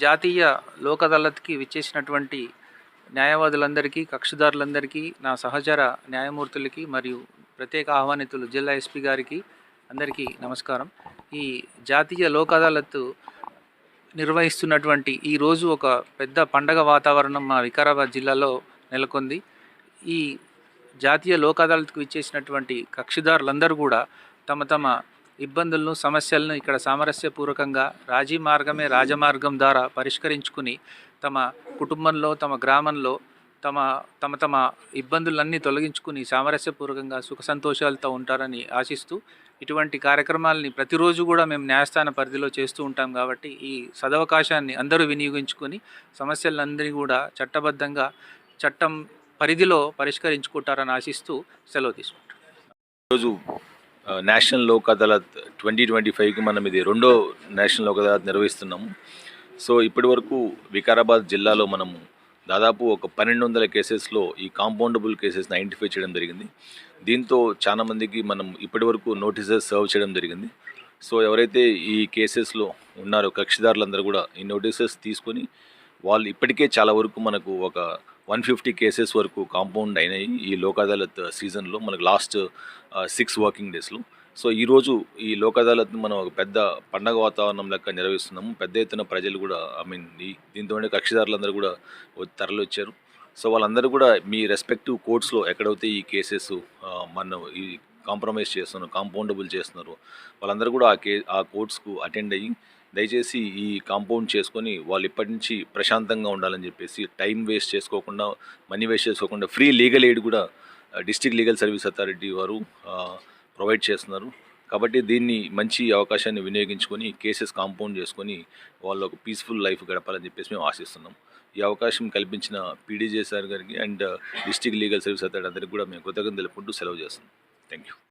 జాతీయ లోక్ అదాలత్కి విచ్చేసినటువంటి న్యాయవాదులందరికీ కక్షిదారులందరికీ నా సహచర న్యాయమూర్తులకి మరియు ప్రత్యేక ఆహ్వానితులు జిల్లా ఎస్పీ గారికి అందరికీ నమస్కారం. ఈ జాతీయ లోక్ అదాలత్ నిర్వహిస్తున్నటువంటి ఈ రోజు ఒక పెద్ద పండగ వాతావరణం మా వికారాబాద్ జిల్లాలో నెలకొంది. ఈ జాతీయ లోక్ అదాలత్కు ఇచ్చేసినటువంటి కక్షిదారులందరూ కూడా తమ తమ ఇబ్బందులను సమస్యలను ఇక్కడ సామరస్యపూర్వకంగా రాజీ మార్గమే రాజమార్గం ద్వారా పరిష్కరించుకుని తమ కుటుంబంలో తమ గ్రామంలో తమ తమ తమ ఇబ్బందులన్నీ తొలగించుకుని సామరస్యపూర్వకంగా సుఖ సంతోషాలతో ఉంటారని ఆశిస్తూ ఇటువంటి కార్యక్రమాలని ప్రతిరోజు కూడా మేము న్యాయస్థాన పరిధిలో చేస్తూ ఉంటాం కాబట్టి ఈ సదవకాశాన్ని అందరూ వినియోగించుకొని సమస్యలందరినీ కూడా చట్టబద్ధంగా చట్టం పరిధిలో పరిష్కరించుకుంటారని ఆశిస్తూ సెలవు తీసుకుంటాం ఈరోజు national Lok Adalat twenty twenty ఫైవ్కి మనం ఇది రెండో నేషనల్ లోక్ అదాలత్ నిర్వహిస్తున్నాము. సో ఇప్పటి వరకు వికారాబాద్ జిల్లాలో మనము దాదాపు ఒక పన్నెండు వందల కేసెస్లో ఈ కాంపౌండబుల్ కేసెస్ని ఐడెంటిఫై చేయడం జరిగింది. దీంతో చాలా మందికి మనం ఇప్పటి వరకు నోటీసెస్ సర్వ్ చేయడం జరిగింది. సో ఎవరైతే ఈ కేసెస్లో ఉన్నారో కక్షిదారులందరూ కూడా ఈ నోటీసెస్ తీసుకొని వాళ్ళు ఇప్పటికే చాలా వరకు మనకు ఒక వన్ ఫిఫ్టీ కేసెస్ వరకు కాంపౌండ్ అయినాయి ఈ లోక్ అదాలత్ సీజన్లో మనకు లాస్ట్ సిక్స్ వర్కింగ్ డేస్లో సో ఈరోజు ఈ లోక్ అదాలత్ని మనం ఒక పెద్ద పండగ వాతావరణం లెక్క నిర్వహిస్తున్నాము. పెద్ద ఎత్తున ప్రజలు కూడా ఐ మీన్ ఈ దీంతో కక్షిదారులందరూ కూడా వ- తరలి వచ్చారు. సో వాళ్ళందరూ కూడా మీ రెస్పెక్టివ్ కోర్ట్స్లో ఎక్కడైతే ఈ కేసెస్ మన ఈ కాంప్రమైజ్ చేస్తున్నారు కాంపౌండబుల్ చేస్తున్నారు. వాళ్ళందరూ కూడా ఆ కే ఆ కోర్ట్స్కు అటెండ్ అయ్యి దయచేసి ఈ కాంపౌండ్ చేసుకొని వాళ్ళు ఇప్పటి నుంచి ప్రశాంతంగా ఉండాలని చెప్పేసి టైం వేస్ట్ చేసుకోకుండా మనీ వేస్ట్ చేసుకోకుండా ఫ్రీ లీగల్ ఎయిడ్ కూడా డిస్ట్రిక్ట్ లీగల్ సర్వీస్ అథారిటీ వారు ప్రొవైడ్ చేస్తున్నారు. కాబట్టి దీన్ని మంచి అవకాశాన్ని వినియోగించుకొని కేసెస్ కాంపౌండ్ చేసుకొని వాళ్ళు ఒక పీస్ఫుల్ లైఫ్ గడపాలని చెప్పేసి మేము ఆశిస్తున్నాం. ఈ అవకాశం కల్పించిన పీడీజే సార్ గారికి and district legal service authority అందరికీ కూడా మేము కృతజ్ఞతలు తెలుపుకుంటూ సెలవు చేస్తున్నాం. Thank you.